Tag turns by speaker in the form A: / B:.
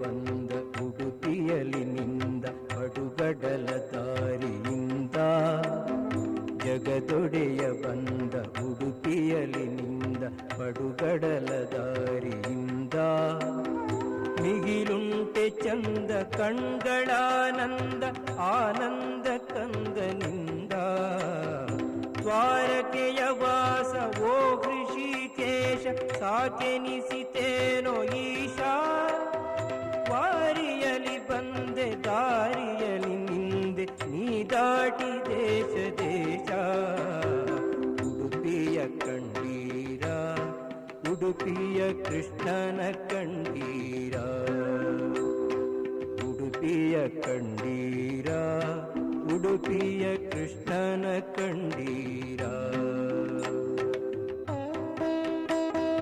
A: ಬಂದ ಉಡುಪಿಯಲ್ಲಿ ನಿಂದ ಪಡುಗಡಲ ದಾರಿಯಿಂದ ಜಗದೊಡೆಯ ಬಂದ ಉಡುಪಿಯಲ್ಲಿ ನಿಂದ ಪಡುಗಡಲ ದಾರಿಯಿಂದ ಮಿಗಿಲುಂಟೆ ಚಂದ ಕಣ್ಗಳಾನಂದ, ಆನಂದ ಕಂದನಿಂದ ದ್ವಾರಕೆಯ ವಾಸ, ಓ ಕೃಷಿ ಕೇಶ ಸಾಕೆನಿಸಿತೇನೋ ಈ ದಾಟಿ ದೇಶ ದೇಶ ಉಡುಪಿಯ ಕಂಡೀರ ಉಡುಪಿಯ ಕೃಷ್ಣನ ಕಂಡೀರ ಉಡುಪಿಯ ಕಂಡೀರ ಉಡುಪಿಯ ಕೃಷ್ಣನ ಕಂಡೀರ